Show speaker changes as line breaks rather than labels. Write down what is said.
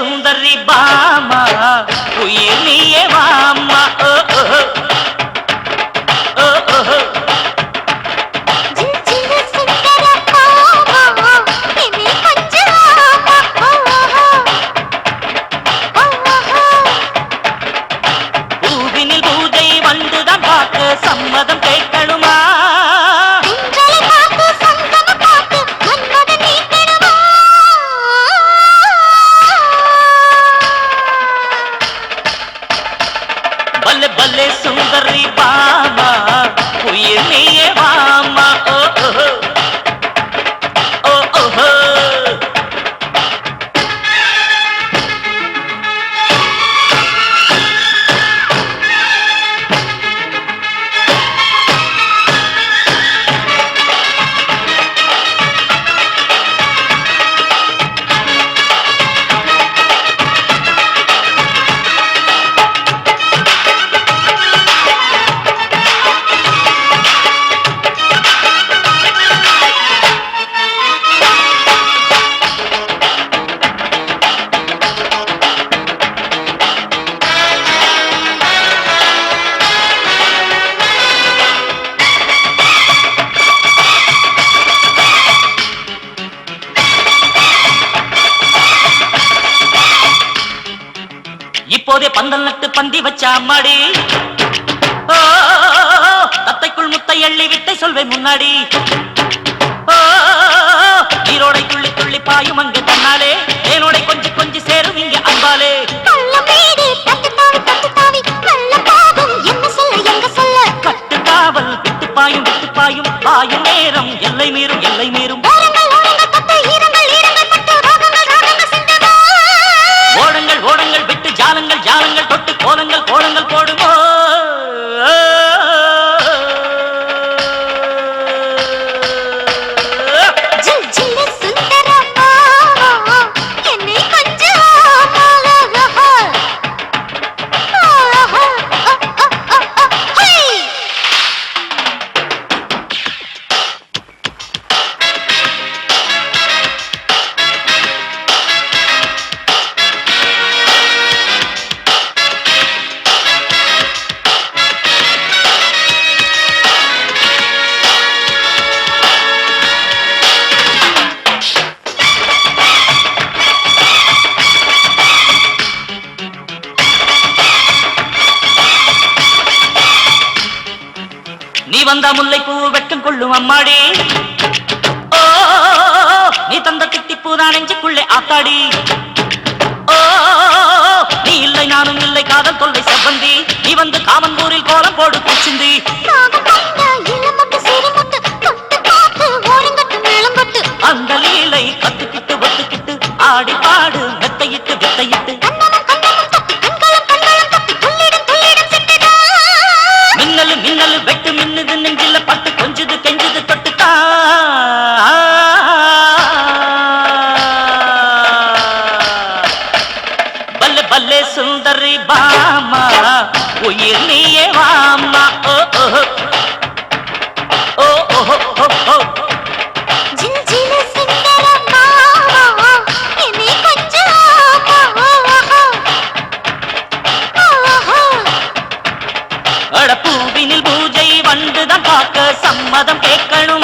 சுந்தரி பாமா உயிர் நீயே வாமா இப்போதே பந்தல் நட்டு பந்தி வச்ச அம்மாடி. தத்தைக்குள் முத்தை எள்ளி விட்டை சொல்வேன் முன்னாடி. ஈரோடை துள்ளி துள்ளி பாயும் அங்க நீ வந்த முல்லைப்பூ வெட்கம் கொள்ளும் அம்மாடி. ஓ நீ தந்த தித்திப்பூ நான் நெஞ்சுக்குள்ளே ஆத்தாடி. ஓ நீ இல்லை நானும் இல்லை காதல் தொல்லை செவ்வந்தி. நீ வந்து காமன்பூரில் கோலம் போடு பூச்சிந்தி.
வெட்டு மின்னுது நெஞ்சில பட்டு கொஞ்சுது கெஞ்சுது தொட்டுத்தா. பல்ல
பல்ல சுந்தரி பாமா உயிர் நீயே வாமா. ஓ வந்துதான் பார்க்க சம்மதம் கேட்கணும்.